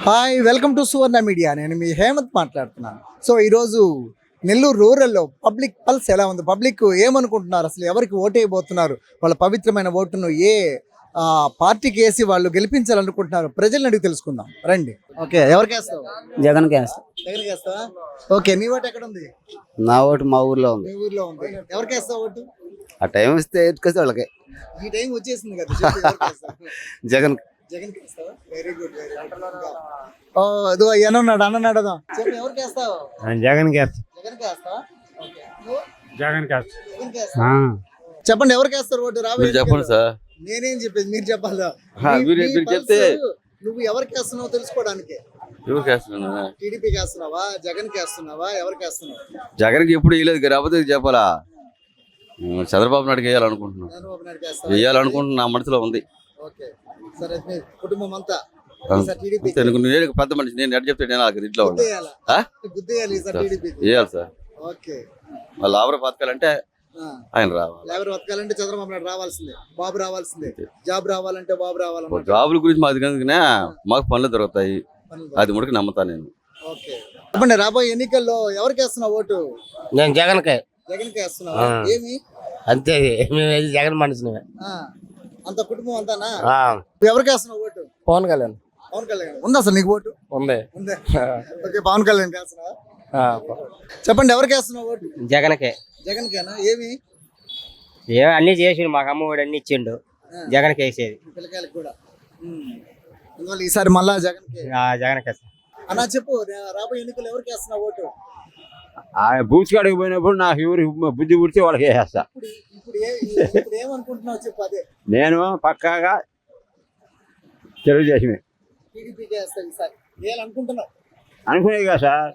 Hi welcome to Suvarna media నేను మీ హేమంత్ మాట్లాడుతున్నాను. సో ఈరోజు నెల్లూరు రూరల్లో పబ్లిక్ పల్స్ ఎలా ఉంది? పబ్లిక్ ఏమనుకుంటున్నారు? అసలు ఎవరికి ఓటేయబోతున్నారు? వాళ్ళ పవిత్రమైన ఓటును ఏ ఆ, పార్టీకి వేసి వాళ్ళు గెలిపించాలనుకుంటున్నారు? ప్రజల్ని అడిగి తెలుసుకుందాం. రండి. ఓకే ఎవరికి వేస్తావు జగన్ ఓకే నీ ఓటు ఎక్కడ ఉంది నా ఓటు మా ఊర్లో ఉంది. మీ ఊర్లో ఉంది. ఎవరికి వేస్తావు ఓటు? ఆ టైం వస్తే వాళ్ళకి. ఈ టైం వచ్చేసింది కదా? జగన్ జగన్కి ఇస్తావా వెరీ గుడ్ వెరీ గుడ్ ఓ ఇదిగో చెప్పు జగన్ జగన్ ఓకే. నువ్వు? జగన్ జగన్ వేస్తావా? చెప్పండి ఎవరికి వేస్తారు ఓటు రాబోయే మీరు చెప్పండి? సార్. నేనేం చెప్పేది? మీరు చెప్పాలా? మీరు- మీరు చెప్తే- నువ్వు ఎవరికి వేస్తున్నావో తెలుసుకోవడానికి. టీడీపీకి వేస్తున్నావా జగన్కి వేస్తున్నావా ఎవరికి వేస్తున్నావు జగన్కి ఎప్పుడు వేయలేదు కాకపోతే చెప్పాలా? చంద్రబాబు నాయుడుకి వేయాలనుకుంటున్నాను చంద్రబాబు నాయుడుకి వేస్తావా? వేయాలనుకుంటున్నా నా మనసులో ఉంది. ఓకే. సరే కుటుంబం అంతా నేను పెద్ద మనిషి నేను ఎట్ చెప్తే నేను నాకు ఇంట్లో ఉన్నా గుద్దేయాలా ఆ? గుద్దేయాలి ఈసారి టీడీపీకి. వేయాలి సార్. ఓకే. వాళ్ళ ఆవర బతకాలంటే. ఆయన రావాలి. లేబర్ బతకాలంటే చంద్రబాబు నాయుడు రావాల్సిందే బాబు రావాల్సిందే. జాబ్ రావాలంటే బాబు జాబుల గురించి మాది కనుకనే మాకు పనులు దొరుకుతాయి. అది ముడికి నమ్ముతా నేను. ఓకే. చెప్పండి రాబోయే ఎన్నికల్లో ఎవరికి వేస్తున్నావు ఓటు? నేను జగన్కే. జగన్కి వేస్తున్నావా. ఏమి? అంతే మేము జగన్ మనిషిని ఆ, అంత కుటుంబం అంతానా? ఎవరికి వేస్తున్నావు ఓటు? పవన్ కళ్యాణ్. పవన్ కళ్యాణ్. ఉందా అసలు నీకు ఓటు? ఉంది. ఉందే. ఓకే పవన్ కళ్యాణ్ వేస్తున్నావా? ఆ, చెప్పండి ఎవరికి వేస్తున్నావు ఓటు? జగన్కే. జగన్ కేనా ఏమి ఏ అన్ని చేసిండు మాకు అమ్మఒడి అన్ని ఇచ్చిండు. జగన్కి వేసేది. ఈ పిల్లకాయలకు కూడా. అందువల్ల ఈసారి మళ్ళా జగన్ జగన్కే అన్నా చెప్పు రాబోయే ఎన్నికల్లో ఎవరికి వేస్తున్నావు ఓటు? ఆ బూచ్ కాడికి పోయినప్పుడు నాకు ఎవరు బుద్ధి పుడితే వాళ్ళకి వేసేస్తా. అదే. నేను పక్కాగా తెలుగుదేశమే. అనుకునేది కదా సార్.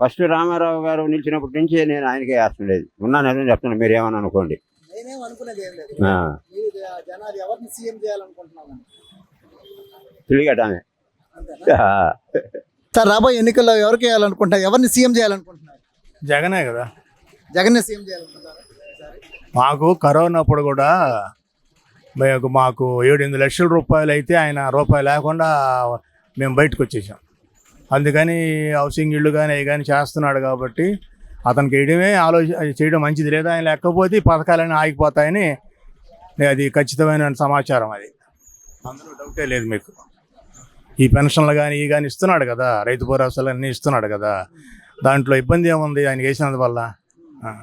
ఫస్ట్ రామారావు గారు నిలిచినప్పటి నుంచి నేను ఆయనకే వేస్తుండేది. ఉన్నా నిజం చెప్తున్నాను మీరు ఏమని అనుకోండి. అంతేనా? సార్ రాబోయే ఎన్నికల్లో ఎవరికి వేయాలనుకుంటా ఎవరిని సీఎం చేయాలనుకుంటున్నారు జగనే కదా. జగన్ సీఎం చేయాలనుకుంటారా? మాకు కరోనా అప్పుడు కూడా మాకు మాకు ఏడు ఎనిమిది లక్షల రూపాయలు అయితే ఆయన రూపాయి లేకుండా మేము బయటకు వచ్చేసాం. అందుకని హౌసింగ్ ఇల్లు కానీ అవి కానీ చేస్తున్నాడు కాబట్టి అతనికి వేయడమే ఆలోచన చేయడం మంచిది. లేదా ఆయన లేకపోతే ఈ పథకాలన్నీ ఆగిపోతాయని అది ఖచ్చితమైన సమాచారం అది. అందులో డౌటే లేదు మీకు. ఈ పెన్షన్లు కానీ ఇవి కానీ ఇస్తున్నాడు కదా రైతు భరోసాలు అన్నీ ఇస్తున్నాడు కదా. దాంట్లో ఇబ్బంది ఏముంది? ఆయన వేసినందువల్ల వల్ల.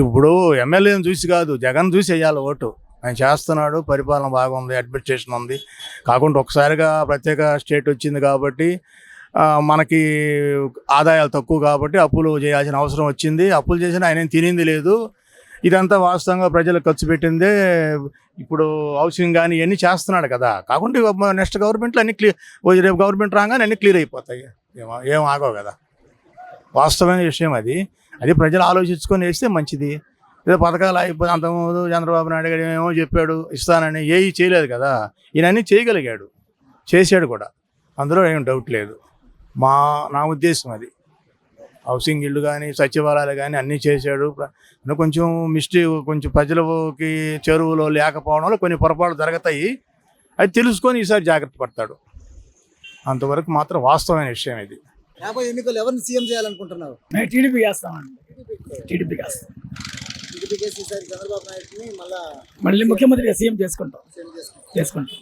ఇప్పుడు ఎమ్మెల్యేని చూసి కాదు జగన్ చూసి వేయాలి ఓటు. ఆయన చేస్తున్నాడు పరిపాలన బాగుంది అడ్మినిస్ట్రేషన్ ఉంది. కాకుండా ఒకసారిగా ప్రత్యేక స్టేట్ వచ్చింది కాబట్టి మనకి ఆదాయాలు తక్కువ కాబట్టి అప్పులు చేయాల్సిన అవసరం వచ్చింది. అప్పులు చేసిన ఆయన ఏం తినింది లేదు. ఇదంతా వాస్తవంగా ప్రజలకు ఖర్చు పెట్టిందే. ఇప్పుడు హౌసింగ్ కానీ ఇవన్నీ చేస్తున్నాడు కదా. కాకుండా నెక్స్ట్ గవర్నమెంట్లో అన్ని క్లియర్ రేపు గవర్నమెంట్ రాగానే అన్ని క్లియర్ అయిపోతాయి. ఏమో ఏం ఆగవు కదా. వాస్తవమైన విషయం అది. అది ప్రజలు ఆలోచించుకొని వేస్తే మంచిది. ఏదో పథకాలు అయిపోయి అంతకుముందు చంద్రబాబు నాయుడు గారు ఏమో చెప్పాడు ఇస్తానని ఏవి చేయలేదు కదా. ఈయన చేయగలిగాడు. చేశాడు కూడా. అందులో ఏం డౌట్ లేదు. మా నా ఉద్దేశం అది. హౌసింగ్ ఇల్లు కానీ సచివాలయాలు కానీ అన్నీ చేశాడు. కొంచెం మిస్టేక్ కొంచెం ప్రజలకి చెరువులో లేకపోవడం వల్ల కొన్ని పొరపాట్లు జరుగుతాయి. అది తెలుసుకొని ఈసారి జాగ్రత్త పడతాడు. అంతవరకు మాత్రం వాస్తవమైన విషయం ఇది. రాబోయే ఎన్నికల్లో ఎవరిని సీఎం చేయాలనుకుంటున్నారు? టీడీపీ చేస్తామండి. టీడీపీ చేస్తాం. టీడీపీ కేసు ఈసారి చంద్రబాబు నాయుడుని మళ్ళా మళ్ళీ ముఖ్యమంత్రిగా సీఎం చేసుకుంటాం. సీఎం చేసుకుంటాం.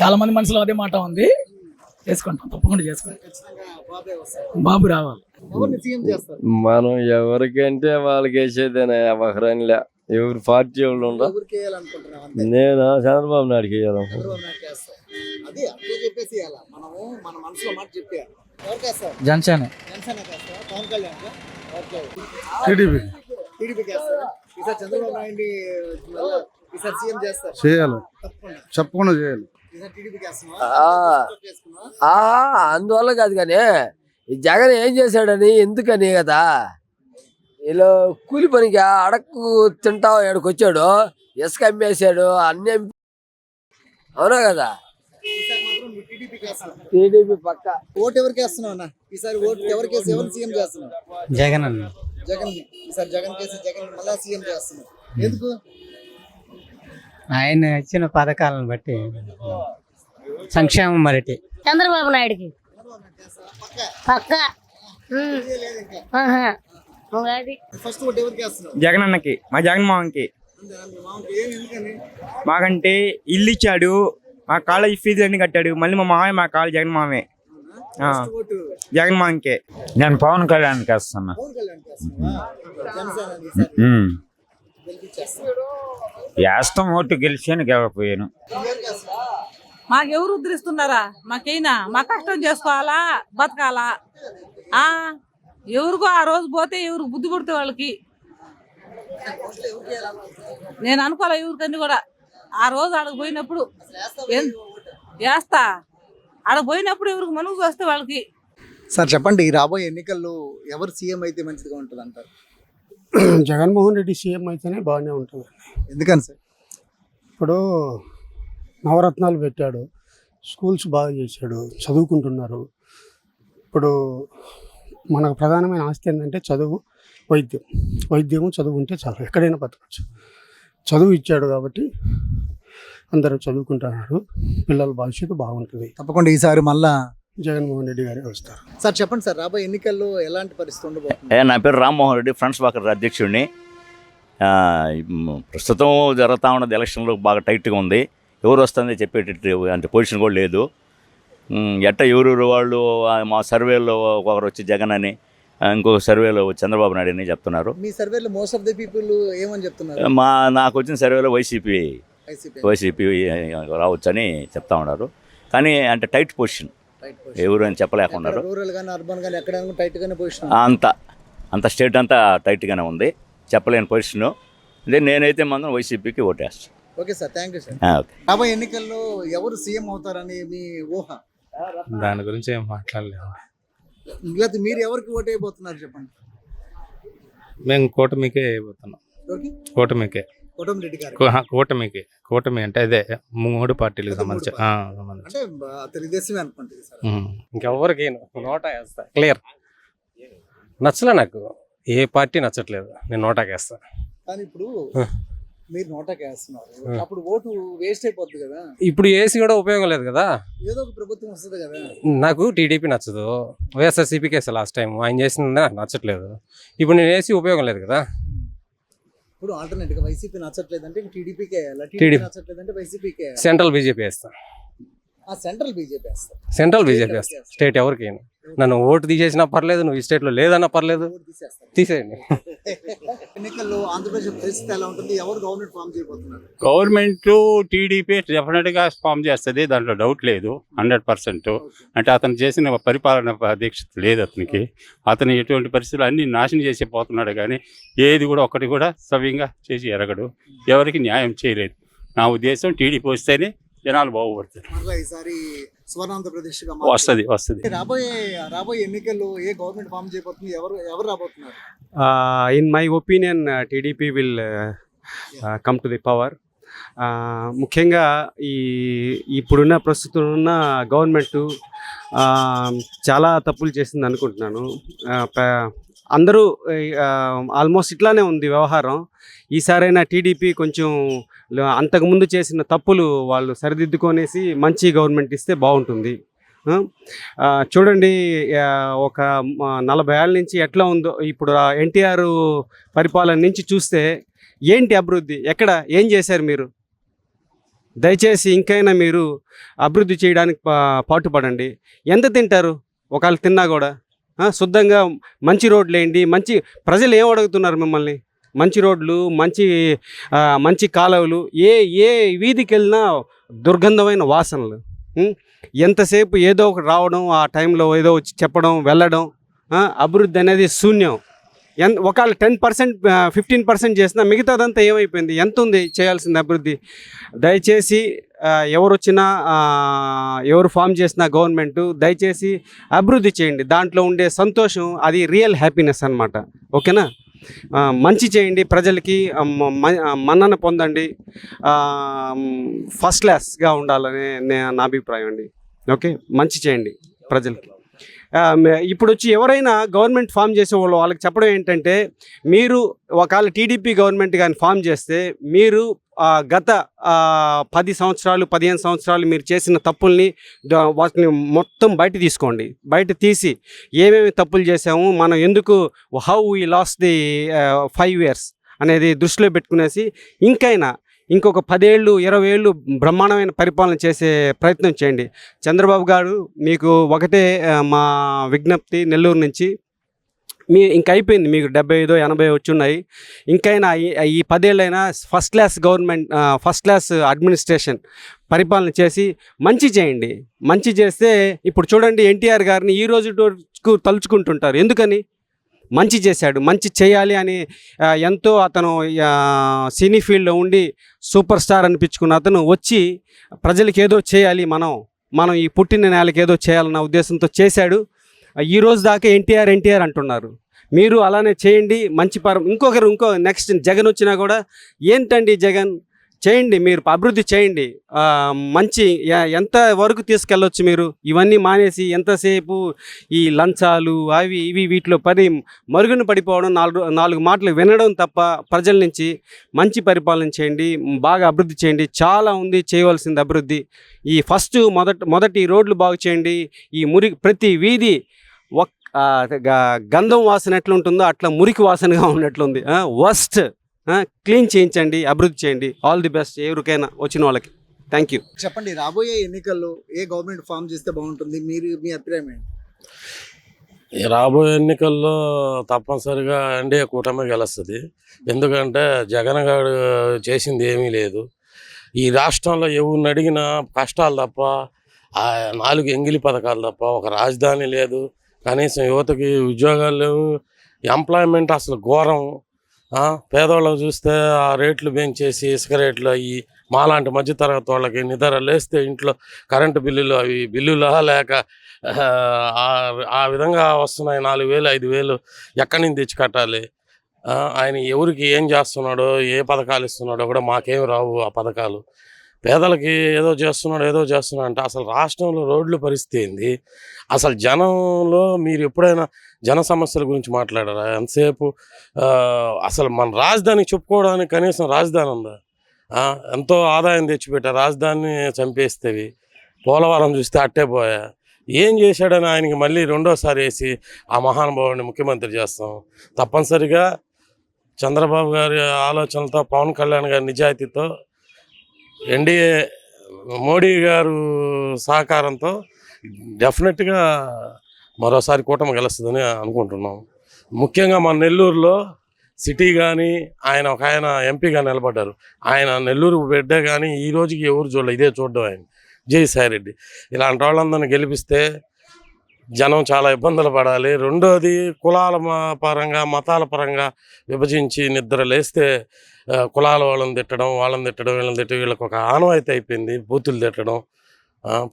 చాలా మంది మనసులో అదే మాట ఉంది. చేసుకుంటాం. తప్పకుండా చేసుకుంటాం. ఖచ్చితంగా బాబే వస్తారు. బాబు రావాలి. ఎవరిని సీఎం చేస్తారు? మనం ఎవరికంటే వాళ్ళకి వేసేదేనా ఒకరానిలే ఎవరు పార్టీ వాళ్ళు ఉండరా. ఎవరికి వేయాలనుకుంటున్నాం అంతే? నేను చంద్రబాబు నాయుడుకి వేయాలి చంద్రబాబు నాయుడు చేస్తారు అది అట్లే చెప్పేసి ఇవ్వాలా మనము మన మనసులో మాట చెప్పేయాలి. జనసేన. టీడీపీ. చేయాలి. చెప్పకుండా చేయాలి. అందువల్ల కాదు కానీ ఈ జగన్ ఏం చేశాడని ఎందుకని కదా? వీళ్ళు కూలి పనికి అడక్కు తింటావు ఇక్కడికి వచ్చాడు ఇసుక అమ్మేశాడు అన్ని అమ్మి- అవునా కదా ఈసారి మాత్రం నువ్వు టీడీపీకి వేస్తున్నావు టీడీపీ పక్క. ఓటు ఎవరికి వేస్తున్నావు అన్న? ఈసారి ఓటు ఎవరికి వేసి ఎవరిని సీఎం చేస్తున్నావు? జగన్ అన్న. జగన్ ఈసారి జగన్ కేసి జగన్ మళ్ళా సీఎం చేస్తున్నావు. ఎందుకు? ఆయన ఇచ్చిన పథకాలను బట్టి సంక్షేమం మరటి. చంద్రబాబు నాయుడుకి. పక్క. జగన్ అన్నకి మా జగన్ మామకి మాకంటే ఇల్లు ఇచ్చాడు మా కాలేజ్ ఫీజులు అన్ని కట్టాడు. మళ్ళీ మా మామయ్య మా కాలేజ్ జగన్ మామే జగన్ మామకే నేను పవన్ కళ్యాణ్కి వేస్తున్నా కళ్యాణ్ గెలిపించేస్తారు. వేస్తాం ఓటు గెలిచాను గెలకపోయాను? మాకెవరు ఉద్ధరిస్తున్నారా? మాకైనా? మా కష్టం చేసుకోవాలా? బతకాలా? ఆ? ఎవరికో ఆ రోజు పోతే ఎవరికి బుద్ధి పుడితే వాళ్ళకి. నేను అనుకోలే ఎవరికని కూడా? ఆ రోజు ఆడకు పోయినప్పుడు వేస్తా. ఆడకు పోయినప్పుడు ఎవరికి మనసు వస్తే వాళ్ళకి. సార్ చెప్పండి ఈ రాబోయే ఎన్నికల్లో ఎవరు సీఎం అయితే మంచిదిగా ఉంటుంది అంటారు? జగన్మోహన్ రెడ్డి సీఎం అయితేనే బాగానే ఉంటుంది. ఎందుకని సార్? ఇప్పుడు నవరత్నాలు పెట్టాడు స్కూల్స్ బాగా చేశాడు చదువుకుంటున్నారు. ఇప్పుడు మనకు ప్రధానమైన ఆస్తి ఏంటంటే చదువు వైద్యం. వైద్యము చదువు ఉంటే చాలు ఎక్కడైనా బతకచ్చు. చదువు ఇచ్చాడు కాబట్టి అందరూ చదువుకుంటున్నారు. పిల్లల భవిష్యత్తు బాగుంటుంది. తప్పకుండా ఈసారి మళ్ళా జగన్మోహన్ రెడ్డి గారే వస్తారు. సార్ చెప్పండి సార్ రాబోయే ఎన్నికల్లో ఎలాంటి పరిస్థితి ఉండబోతుంది? ఏ, నా పేరు రామ్మోహన్ రెడ్డి ఫ్రెండ్స్ వాకర్ అధ్యక్షుడిని. ప్రస్తుతం జరుగుతూ ఉన్నది ఎలక్షన్లో బాగా టైట్గా ఉంది. ఎవరు వస్తుంది చెప్పేటట్టు అంటే పొజిషన్ కూడా లేదు. ఎట్ట ఎవరెవరు వాళ్ళు మా సర్వేలో ఒకరు వచ్చి జగన్ అని ఇంకొక సర్వేలో చంద్రబాబు నాయుడు అని చెప్తున్నారు. మీ సర్వేలో మోస్ట్ ఆఫ్ ది పీపుల్ ఏమని చెప్తున్నారు? మా నాకు వచ్చిన సర్వేలో వైసీపీ. వైసీపీ రావచ్చని చెప్తా ఉన్నారు. కానీ అంటే టైట్ పొజిషన్. ఎవరు అని చెప్పలేకున్నారు. రూరల్ గానీ అర్బన్ గానీ ఎక్కడ టైట్ గానే పొజిషన్ అంత అంత స్టేట్ అంతా టైట్గానే ఉంది. చెప్పలేని పొజిషను. అదే నేనైతే మాత్రం వైసీపీకి ఓటేస్తాను okay sir thank you sir రాబోయే ఎన్నికల్లో ఎవరు సీఎం అవుతారని మీ ఊహ? దాని గురించి ఏం మాట్లాడలేము. లేకపోతే మీరు ఎవరికి ఓటు వేయబోతున్నారు చెప్పండి. మేము కూటమికే అయిపోతున్నాం కూటమికే. రెడ్డి గారు. కూటమికి. కూటమి అంటే అదే మూడు పార్టీలకు సంబంధించి. అంటే తెలుగుదేశమే అనుకుంటుంది సార్? ఉమ్. ఇంకెవ్వరికి నోటా వేస్తా. క్లియర్. నచ్చలే నాకు. ఏ పార్టీ నచ్చట్లేదు. నేను నోటాకి వేస్తా. కానీ ఇప్పుడు. మీరు నోటాకి వేస్తున్నారు. అప్పుడు ఓటు వేస్ట్ అయిపోద్ది కదా. ఇప్పుడు ఏసీ కూడా ఉపయోగం లేదు కదా. ఏదో ఒక ప్రభుత్వం వస్తుంది కదా. నాకు టీడీపీ నచ్చదు. వైఎస్ఆర్సీపీకి వేసా లాస్ట్ టైం ఆయన చేసింది నాకు నచ్చట్లేదు. ఇప్పుడు నేను ఏసీ ఉపయోగం లేదు కదా. ఇప్పుడు ఆల్టర్నేట్గా వైసీపీ నచ్చట్లేదు అంటే టీడీపీకి వేయాలి. టీడీపీ నచ్చట్లేదు అంటే వైసీపీకి సెంట్రల్ బీజేపీ వేస్తా. ఆ సెంట్రల్ బీజేపీ వేస్తారు. సెంట్రల్ బీజేపీ వేస్తా. స్టేట్ ఎవరికి. నన్ను ఓటు తీసేసినా పర్లేదు నువ్వు ఈ స్టేట్లో లేదన్నా పర్లేదు. తీసేయండి. ఎన్నికల్లో ఆంధ్రప్రదేశ్ పరిస్థితి ఎలా ఉంటుంది? ఎవరు గవర్నమెంట్ ఫామ్ చేయబోతున్నారు? గవర్నమెంట్ టీడీపీ డెఫినెట్గా ఫామ్ చేస్తుంది దాంట్లో డౌట్ లేదు హండ్రెడ్ పర్సెంట్ అంటే అతను చేసిన పరిపాలన దీక్షత లేదు అతనికి. అతను ఎటువంటి పరిస్థితులు అన్ని నాశనం చేసి పోతున్నాడు కానీ ఏది కూడా ఒకటి కూడా సవ్యంగా చేసి ఎరగడు. ఎవరికి న్యాయం చేయలేదు. నా ఉద్దేశం టీడీపీ వస్తేనే జనాలు బాగుపడతారు. ఈసారి వస్తుంది వస్తుంది. రాబోయే రాబోయే ఎన్నికల్లో ఏ గవర్నమెంట్ ఫామ్ చేయబోతుంది? ఎవరు ఎవరు రాబోతున్నారు? In my opinion TDP will come to the power ముఖ్యంగా ఈ ఇప్పుడున్న ప్రస్తుతం ఉన్న గవర్నమెంట్ చాలా తప్పులు చేసింది అనుకుంటున్నాను అందరూ ఆల్మోస్ట్ ఇట్లానే ఉంది వ్యవహారం. ఈసారైనా టీడీపీ కొంచెం అంతకుముందు చేసిన తప్పులు వాళ్ళు సరిదిద్దుకొనేసి మంచి గవర్నమెంట్ ఇస్తే బాగుంటుంది. చూడండి ఒక నలభై ఏళ్ళ నుంచి ఎట్లా ఉందో ఇప్పుడు ఎన్టీఆర్ పరిపాలన నుంచి చూస్తే ఏంటి అభివృద్ధి? ఎక్కడ? ఏం చేశారు మీరు? దయచేసి ఇంకైనా మీరు అభివృద్ధి చేయడానికి పా- పాటుపడండి. ఎంత తింటారు? ఒకవేళ తిన్నా కూడా. శుద్ధంగా మంచి రోడ్లు వేయండి మంచి ప్రజలు ఏం అడుగుతున్నారు మిమ్మల్ని? మంచి రోడ్లు మంచి మంచి కాలువలు ఏ ఏ వీధికి వెళ్ళినా దుర్గంధమైన వాసనలు. ఎంతసేపు ఏదో ఒకటి రావడం ఆ టైంలో ఏదో వచ్చి చెప్పడం వెళ్ళడం అభివృద్ధి అనేది శూన్యం. ఎన్ ఒకవేళ టెన్ పర్సెంట్ ఫిఫ్టీన్ పర్సెంట్ చేసినా మిగతాదంతా ఏమైపోయింది? ఎంత ఉంది చేయాల్సింది అభివృద్ధి? దయచేసి ఎవరు వచ్చినా ఎవరు ఫామ్ చేసిన గవర్నమెంట్ దయచేసి అభివృద్ధి చేయండి. దాంట్లో ఉండే సంతోషం అది రియల్ హ్యాపీనెస్ అన్నమాట. ఓకేనా? మంచి చేయండి ప్రజలకి మన్నన పొందండి. ఫస్ట్ క్లాస్గా ఉండాలని నా అభిప్రాయం అండి. ఓకే? మంచి చేయండి ప్రజలకి. ఇప్పుడు వచ్చి ఎవరైనా గవర్నమెంట్ ఫామ్ చేసే వాళ్ళు వాళ్ళకి చెప్పడం ఏంటంటే మీరు ఒకవేళ టీడీపీ గవర్నమెంట్ కానీ ఫామ్ చేస్తే మీరు గత పది సంవత్సరాలు పదిహేను సంవత్సరాలు మీరు చేసిన తప్పుల్ని వాటిని మొత్తం బయట తీసుకోండి. బయట తీసి ఏమేమి తప్పులు చేసాము మనం ఎందుకు how we lose the five years అనేది దృష్టిలో పెట్టుకునేసి ఇంకైనా ఇంకొక పదేళ్ళు ఇరవై ఏళ్ళు బ్రహ్మాండమైన పరిపాలన చేసే ప్రయత్నం చేయండి. చంద్రబాబు గారు మీకు ఒకటే మా విజ్ఞప్తి నెల్లూరు నుంచి. మీ ఇంక అయిపోయింది మీకు డెబ్బై ఐదో ఎనభై వచ్చున్నాయి. ఇంకైనా ఈ- ఈ పదేళ్ళైనా first class government first class administration పరిపాలన చేసి మంచి చేయండి. మంచి చేస్తే ఇప్పుడు చూడండి ఎన్టీఆర్ గారిని ఈ రోజు తలుచుకుంటుంటారు. ఎందుకని? మంచి చేశాడు మంచి చేయాలి అని ఎంతో అతను సినీ ఫీల్డ్లో ఉండి సూపర్ స్టార్ అనిపించుకున్న అతను వచ్చి ప్రజలకు ఏదో చేయాలి మనం మనం ఈ పుట్టిన నేలకి ఏదో చేయాలన్న ఉద్దేశంతో చేశాడు. ఈ రోజు దాకా ఎన్టీఆర్ ఎన్టీఆర్ అంటున్నారు. మీరు అలానే చేయండి మంచి పరం ఇంకొకరు ఇంకో నెక్స్ట్ జగన్ వచ్చినా కూడా ఏంటండి జగన్? చేయండి మీరు అభివృద్ధి చేయండి. మంచి ఎంత వరకు తీసుకెళ్ళొచ్చు మీరు? ఇవన్నీ మానేసి ఎంతసేపు ఈ లంచాలు అవి ఇవి వీటిలో పడి మరుగున పడిపోవడం నాలుగు నాలుగు మాటలు వినడం తప్ప ప్రజల నుంచి మంచి పరిపాలన చేయండి బాగా అభివృద్ధి చేయండి. చాలా ఉంది చేయవలసింది అభివృద్ధి. ఈ ఫస్ట్ మొదట మొదటి రోడ్లు బాగు చేయండి. ఈ మురి ప్రతి వీధి ఒక్ గ- గంధం వాసన ఎట్లుంటుందో అట్లా మురికి వాసనగా ఉన్నట్లుంది. వస్ట్. క్లీన్ చేయించండి అభివృద్ధి చేయండి. ఆల్ ది బెస్ట్ ఎవరికైనా వచ్చిన వాళ్ళకి. థ్యాంక్ యూ చెప్పండి రాబోయే ఎన్నికల్లో ఏ గవర్నమెంట్ ఫామ్ చేస్తే బాగుంటుంది? మీరు మీ అభిప్రాయం ఏంటి? ఈ రాబోయే ఎన్నికల్లో తప్పనిసరిగా ఎన్డీఏ కూటమి గెలుస్తుంది. ఎందుకంటే జగన్ గారు చేసింది ఏమీ లేదు. ఈ రాష్ట్రంలో ఎవరిని అడిగినా కష్టాలు తప్ప ఆ నాలుగు ఎంగిలి పథకాలు తప్ప ఒక రాజధాని లేదు. కనీసం యువతకి ఉద్యోగాలు లేవు. ఎంప్లాయ్మెంట్ అసలు ఘోరం. పేదవాళ్ళకి చూస్తే ఆ రేట్లు పెంచేసి ఇసుక రేట్లు అయ్యి మాలాంటి మధ్యతరగతి వాళ్ళకి నిద్ర లేస్తే ఇంట్లో కరెంటు బిల్లులు అవి బిల్లులా లేక ఆ, విధంగా వస్తున్నాయి. నాలుగు వేలు ఐదు వేలు ఎక్కడి నుంచి తెచ్చి కట్టాలి? ఆయన ఎవరికి ఏం చేస్తున్నాడో ఏ పథకాలు ఇస్తున్నాడో కూడా మాకేం రావు ఆ పథకాలు. పేదలకి ఏదో చేస్తున్నాడు ఏదో చేస్తున్నాడు అంటే అసలు రాష్ట్రంలో రోడ్ల పరిస్థితి ఏంది? అసలు జనంలో మీరు ఎప్పుడైనా జన సమస్యల గురించి మాట్లాడారా? ఎంతసేపు అసలు మన రాజధాని చెప్పుకోవడానికి కనీసం రాజధాని ఉందా? ఎంతో ఆదాయం తెచ్చిపెట్టా రాజధానిని చంపేస్తేవి. పోలవరం చూస్తే అట్టే పోయా. ఏం చేశాడని ఆయనకి మళ్ళీ రెండోసారి వేసి ఆ మహానుభావుడిని ముఖ్యమంత్రి చేస్తాం. తప్పనిసరిగా చంద్రబాబు గారి ఆలోచనలతో పవన్ కళ్యాణ్ గారి నిజాయితీతో ఎన్డీఏ మోడీ గారు సహకారంతో డెఫినెట్గా మరోసారి కూటమి గెలుస్తుందని అనుకుంటున్నాం. ముఖ్యంగా మన నెల్లూరులో సిటీ కానీ ఆయన ఒక ఆయన ఎంపీగా నిలబడ్డారు. ఆయన నెల్లూరు బిడ్డే కానీ ఈ రోజుకి ఎవరు చూడలేదు ఇదే చూడడం ఆయన. జై సాయిరెడ్డి. ఇలాంటి వాళ్ళందరిని గెలిపిస్తే జనం చాలా ఇబ్బందులు పడాలి. రెండోది కులాల పరంగా మతాల పరంగా విభజించి నిద్ర లేస్తే కులాల వాళ్ళని తిట్టడం వాళ్ళని తిట్టడం వీళ్ళని తిట్టడం వీళ్ళకి ఒక ఆనవాయితీ అయిపోయింది. బూతులు తిట్టడం.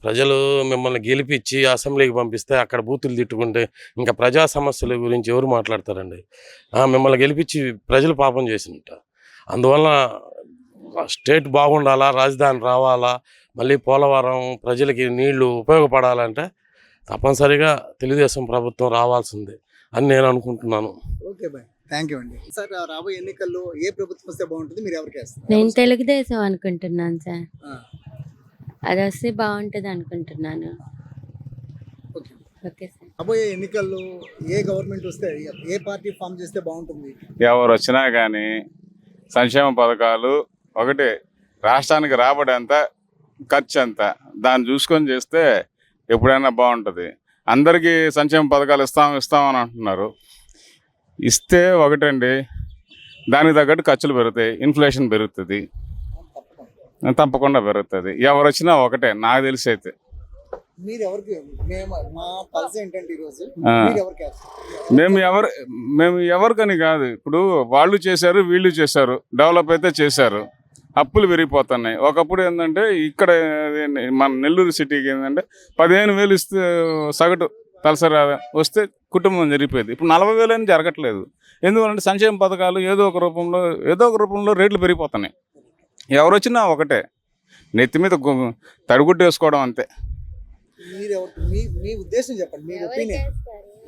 ప్రజలు మిమ్మల్ని గెలిపించి అసెంబ్లీకి పంపిస్తే అక్కడ బూతులు తిట్టుకుంటే ఇంకా ప్రజా సమస్యల గురించి ఎవరు మాట్లాడతారండి? మిమ్మల్ని గెలిపించి ప్రజలు పాపం చేసినట్ట. అందువల్ల స్టేట్ బాగుండాలా? రాజధాని రావాలా? మళ్ళీ పోలవరం ప్రజలకి నీళ్ళు ఉపయోగపడాలంటే తప్పనిసరిగా తెలుగుదేశం ప్రభుత్వం రావాల్సిందే అని నేను అనుకుంటున్నాను. Okay bye. థ్యాంక్ యూ అండి. సార్ రాబోయే ఎన్నికల్లో ఏ ప్రభుత్వం వస్తే బాగుంటుంది? మీరు ఎవరికి వేస్తారు? నేను తెలుగుదేశం అనుకుంటున్నాను సార్. ఆ, అది వస్తే బాగుంటుంది అనుకుంటున్నాను. ఓకే. Okay sir. రాబోయే ఎన్నికల్లో ఏ గవర్నమెంట్ వస్తే ఏ పార్టీ ఫామ్ చేస్తే బాగుంటుంది? ఎవరు వచ్చినా కానీ సంక్షేమ పథకాలు ఒకటి. రాష్ట్రానికి రాబడి ఎంత ఖర్చు ఎంత దాన్ని చూసుకొని చేస్తే ఎప్పుడైనా బాగుంటుంది. అందరికీ సంక్షేమ పథకాలు ఇస్తాం ఇస్తాం అని అంటున్నారు. ఇస్తే ఒకటండి దానికి తగ్గట్టు ఖర్చులు పెరుగుతాయి ఇన్ఫ్లేషన్ పెరుగుతుంది. తప్పకుండా పెరుగుతుంది. ఎవరు వచ్చినా ఒకటే నాకు తెలిసి అయితే. మేము ఎవరు మేము ఎవరికని కాదు. ఇప్పుడు వాళ్ళు చేశారు వీళ్ళు చేశారు. డెవలప్ అయితే చేశారు. అప్పులు పెరిగిపోతున్నాయి. ఒకప్పుడు ఏంటంటే ఇక్కడ మన నెల్లూరు సిటీకి ఏంటంటే పదిహేను వేలు ఇస్తే సగటు తలసరి వస్తే కుటుంబం జరిగిపోయేది. ఇప్పుడు నలభై వేలు అని జరగట్లేదు. ఎందుకంటే సంక్షేమ పథకాలు ఏదో ఒక రూపంలో ఏదో ఒక రూపంలో రేట్లు పెరిగిపోతున్నాయి. ఎవరు వచ్చినా ఒకటే. నెత్తి మీద తడిగుడ్డు వేసుకోవడం అంతే. మీ ఉద్దేశం చెప్పండి మీ ఒపీనియన్.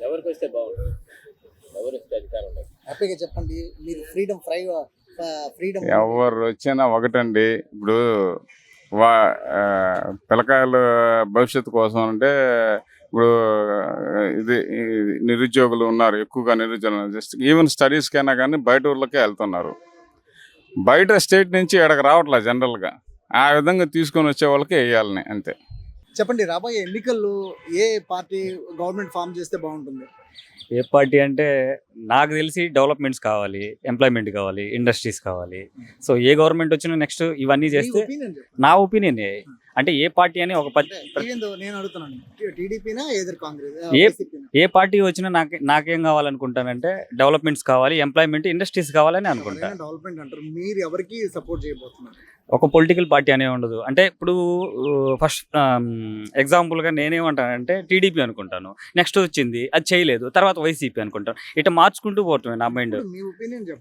ఎవరికి వస్తే బాగుంటుంది? ఎవరు వస్తే అధికారంలో హ్యాపీగా చెప్పండి మీరు ఫ్రీడమ్ ఫ్రై ఫ్రీడమ్ ఎవరు వచ్చినా ఒకటండి. ఇప్పుడు వా పిల్లకాయల భవిష్యత్తు కోసం అంటే ఇప్పుడు ఇది నిరుద్యోగులు ఉన్నారు ఎక్కువగా నిరుద్యోగులు జస్ట్ ఈవెన్ స్టడీస్కైనా కానీ బయట ఊర్లకే వెళ్తున్నారు. బయట స్టేట్ నుంచి ఇక్కడికి రావట్లే జనరల్గా. ఆ విధంగా తీసుకొని వచ్చే వాళ్ళకి వేయాలని అంతే. చెప్పండి రాబోయే ఎన్నికల్లో ఏ పార్టీ గవర్నమెంట్ ఫామ్ చేస్తే బాగుంటుంది? ఏ పార్టీ అంటే నాకు తెలిసి డెవలప్మెంట్స్ కావాలి ఎంప్లాయ్మెంట్ కావాలి ఇండస్ట్రీస్ కావాలి. సో ఏ గవర్నమెంట్ వచ్చినా నెక్స్ట్ ఇవన్నీ చేస్తే. నా ఒపీనియన్. అంటే ఏ పార్టీ అని ఒక ఏ ఏ పార్టీ వచ్చినా నాకు నాకేం కావాలనుకుంటానంటే డెవలప్మెంట్స్ కావాలి ఎంప్లాయ్మెంట్ ఇండస్ట్రీస్ కావాలని అనుకుంటా. డెవలప్మెంట్ అంటారు మీరు ఎవరికి సపోర్ట్ చేయబోతున్నారు? ఒక పొలిటికల్ పార్టీ అనే ఉండదు. అంటే ఇప్పుడు ఫస్ట్ ఎగ్జాంపుల్గా నేనేమంటానంటే టీడీపీ అనుకుంటాను. నెక్స్ట్ వచ్చింది అది చేయలేదు. తర్వాత వైసీపీ అనుకుంటాను. ఇట్లా మార్చుకుంటూ పోవటమే నా మైండ్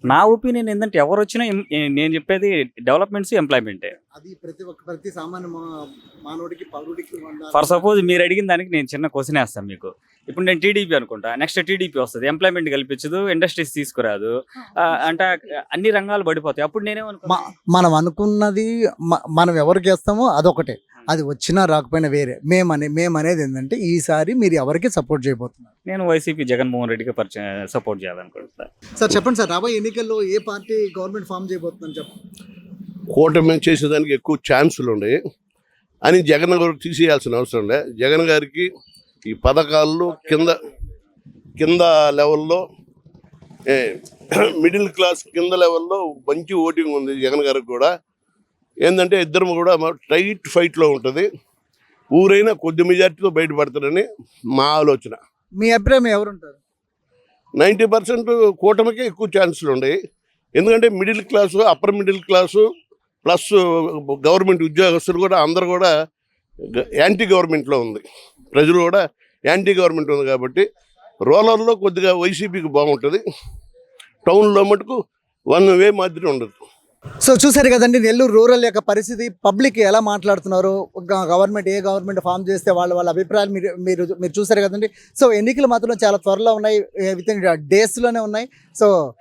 నా ఒపీనియన్ ఏంటంటే ఎవరు వచ్చినా నేను చెప్పేది డెవలప్మెంట్స్ ఎంప్లాయ్మెంటే అది ప్రతి ఒక్క ప్రతి సామాన్య మా- మానవుడికి పౌరుడికి ఉండాలి. ఫర్ సపోజ్ మీరు అడిగిన దానికి నేను చిన్న క్వశ్చన్ వేస్తాను మీకు. ఇప్పుడు నేను టీడీపీ అనుకుంటా. నెక్స్ట్ టీడీపీ వస్తుంది. ఎంప్లాయ్మెంట్ కల్పించదు ఇండస్ట్రీస్ తీసుకురాదు. అంటే అన్ని రంగాలు పడిపోతాయి. అప్పుడు నేనేమనుకున్నా మ- మనం అనుకున్నది మనం ఎవరికి వేస్తామో అదొకటే. అది వచ్చినా రాకపోయినా వేరే. మేము అనే మేము అనేది ఏంటంటే ఈసారి మీరు ఎవరికి సపోర్ట్ చేయబోతున్నారు? నేను వైసీపీ జగన్మోహన్ రెడ్డికి పరిచయం సపోర్ట్ చేయాలనుకుంటా సార్ చెప్పండి సార్ రాబోయే ఎన్నికల్లో ఏ పార్టీ గవర్నమెంట్ ఫామ్ చేయబోతుందని చెప్పండి కూటమి చేసేదానికి ఎక్కువ ఛాన్సులు ఉన్నాయి. అని జగన్ గారు తీసేయాల్సిన అవసరం లే. జగన్ గారికి ఈ పథకాల్లో కింద కింద లెవెల్లో ఏ, మిడిల్ క్లాస్ కింద లెవెల్లో మంచి ఓటింగ్ ఉంది జగన్ గారికి కూడా. ఏంటంటే ఇద్దరు కూడా టైట్ ఫైట్లో ఉంటుంది. ఊరైనా కొద్ది మెజార్టీతో బయటపడతారని మా ఆలోచన. మీ అభిప్రాయం ఎవరుంటారు? నైంటీ పర్సెంట్ కూటమికే ఎక్కువ ఛాన్సులు ఉన్నాయి. ఎందుకంటే middle class upper middle class plus government ఉద్యోగస్తులు కూడా అందరు కూడా యాంటీ గవర్నమెంట్లో ఉంది. ప్రజలు కూడా యాంటీ గవర్నమెంట్ ఉంది కాబట్టి రూరల్లో కొద్దిగా వైసీపీకి బాగుంటుంది. టౌన్లో మటుకు వన్ వే మాదిరి ఉండదు. సో చూసారు కదండి నెల్లూరు రూరల్ యొక్క పరిస్థితి. పబ్లిక్ ఎలా మాట్లాడుతున్నారు? గవర్నమెంట్ ఏ గవర్నమెంట్ ఫామ్ చేస్తే వాళ్ళ వాళ్ళ అభిప్రాయాలు మీరు మీరు మీరు చూసారు కదండి. సో ఎన్నికలు మాత్రం చాలా త్వరలో ఉన్నాయి. విత్ ఇన్ డేస్లోనే ఉన్నాయి. సో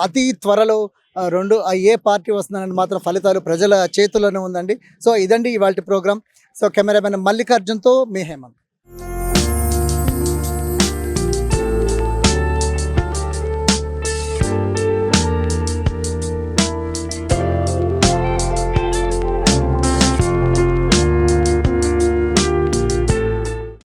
అతి త్వరలో రెండు ఏ పార్టీ వస్తుందని మాత్రం ఫలితాలు ప్రజల చేతుల్లోనే ఉందండి. సో ఇదండి ఇవాళ ప్రోగ్రామ్. సో కెమెరామెన్ మల్లికార్జున్తో మీ హేమంత్.